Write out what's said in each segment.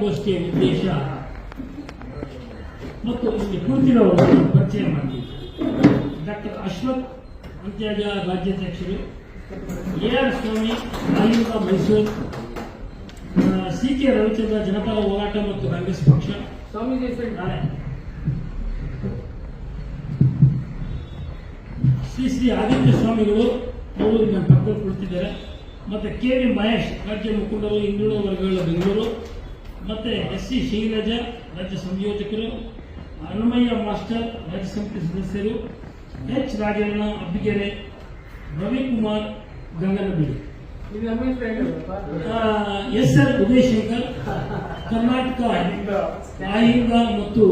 ಪತ್ರಿಕಾಗೋಷ್ಠಿಯ ನಿರ್ದೇಶ ಮತ್ತು ಇಲ್ಲಿ ಕೂತಿರೋರು ಪರಿಚಯ ಮಾಡಿ ಡಾಕ್ಟರ್ ಅಶ್ವಥ್ ಅಂತ್ಯಾಜ ರಾಜ್ಯಾಧ್ಯಕ್ಷರು ಎ ಆರ್ ಸ್ವಾಮಿ ಆಯುಧ ಮೈಸೂರು ಸಿ ಕೆ ರವಿಚಂದ್ರ ಜನತಾ ಹೋರಾಟ ಮತ್ತು ಕಾಂಗ್ರೆಸ್ ಪಕ್ಷ. ಸ್ವಾಮೀಜಿ ಶ್ರೀ ಶ್ರೀ ಆದಿತ್ಯ ಸ್ವಾಮಿಗಳು ಅವರು ನನ್ನ ಪಕ್ಕ ಕುಳಿತಿದ್ದಾರೆ. ಮತ್ತೆ ಕೆ ವಿ ಮಹೇಶ್ ರಾಜ್ಯ ಮುಖಂಡರು ಹಿಂದುಳಿದ ವರ್ಗಗಳ ಬೆಂಗಳೂರು. ಮತ್ತೆ ಎಸ್ ಸಿ ಶೈಲಜಾ, ರಾಜ್ಯ ಸಂಯೋಜಕರು ಹನುಮಯ್ಯ ಮಾಸ್ಟರ್, ರಾಜ್ಯ ಸಮಿತಿ ಸದಸ್ಯರು, H Rajanna, Abbigere, Ravikumar, Ganganabidi. S R Udayashankar, Karnataka Ahinda ಮತ್ತು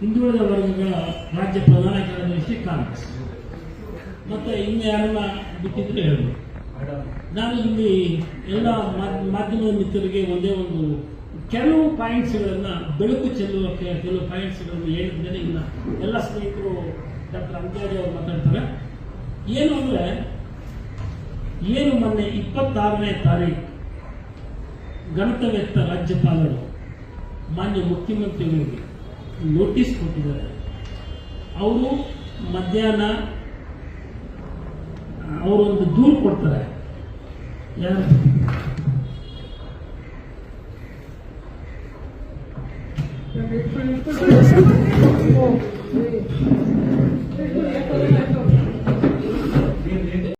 ಹಿಂದುಳಿದ ವರ್ಗಗಳ ರಾಜ್ಯ ಪ್ರಧಾನ ಕಾರ್ಯದರ್ಶಿ ಕಾಂಗ್ರೆಸ್. ಮತ್ತೆ ಇನ್ನು ಯಾರನ್ನ ಬಿಟ್ಟಿದ್ರೆ ಹೇಳಿ ನಾನು ಇಲ್ಲಿ ಎಲ್ಲ ಮಾಧ್ಯಮ ಮಿತ್ರರಿಗೆ ಒಂದೇ ಒಂದು ಕೆಲವು ಪಾಯಿಂಟ್ಸ್ಗಳನ್ನು ಬೆಳಕು ಚೆಲ್ಲುವ ಕೆಲವು ಪಾಯಿಂಟ್ಸ್ಗಳನ್ನು ಹೇಳಿದ್ದೇನೆ ಇಲ್ಲ ಎಲ್ಲ ಸ್ನೇಹಿತರು ಡಾಕ್ಟರ್ ಅಂಕಾರಿ ಅವರು ಮಾತಾಡ್ತಾರೆ. ಏನು ಅಂದ್ರೆ ಏನು ಮೊನ್ನೆ ಇಪ್ಪತ್ತಾರನೇ ತಾರೀಕು ಗಣತವ್ಯಕ್ತ ರಾಜ್ಯಪಾಲರು ಮಾನ್ಯ ಮುಖ್ಯಮಂತ್ರಿಗಳಿಗೆ ನೋಟಿಸ್ ಕೊಟ್ಟಿದ್ದಾರೆ. ಅವರು ಮಧ್ಯಾಹ್ನ ಅವರೊಂದು ದೂರು ಕೊಡ್ತಾರೆ. Yan. Thank.